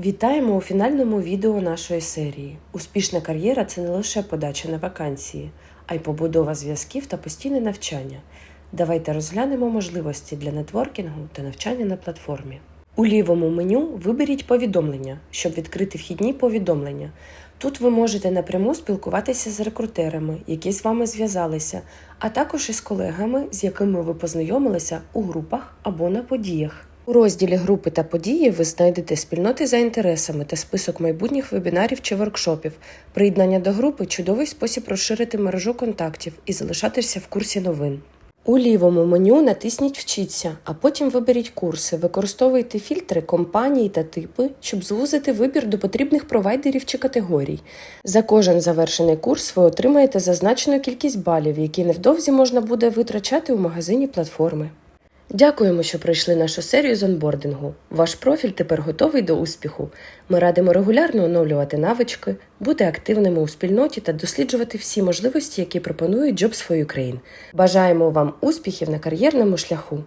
Вітаємо у фінальному відео нашої серії. Успішна кар'єра це не лише подача на вакансії, а й побудова зв'язків та постійне навчання. Давайте розглянемо можливості для нетворкінгу та навчання на платформі. У лівому меню виберіть повідомлення, щоб відкрити вхідні повідомлення. Тут ви можете напряму спілкуватися з рекрутерами, які з вами зв'язалися, а також із колегами, з якими ви познайомилися у групах або на подіях. У розділі Групи та події ви знайдете спільноти за інтересами та список майбутніх вебінарів чи воркшопів. Приєднання до групи чудовий спосіб розширити мережу контактів і залишатися в курсі новин. У лівому меню натисніть Вчіться, а потім виберіть курси. Використовуйте фільтри компанії та типи, щоб звузити вибір до потрібних провайдерів чи категорій. За кожен завершений курс ви отримаєте зазначену кількість балів, які невдовзі можна буде витрачати у магазині платформи. Дякуємо, що пройшли нашу серію з онбордингу. Ваш профіль тепер готовий до успіху. Ми радимо регулярно оновлювати навички, бути активними у спільноті та досліджувати всі можливості, які пропонує Jobs for Ukraine. Бажаємо вам успіхів на кар'єрному шляху.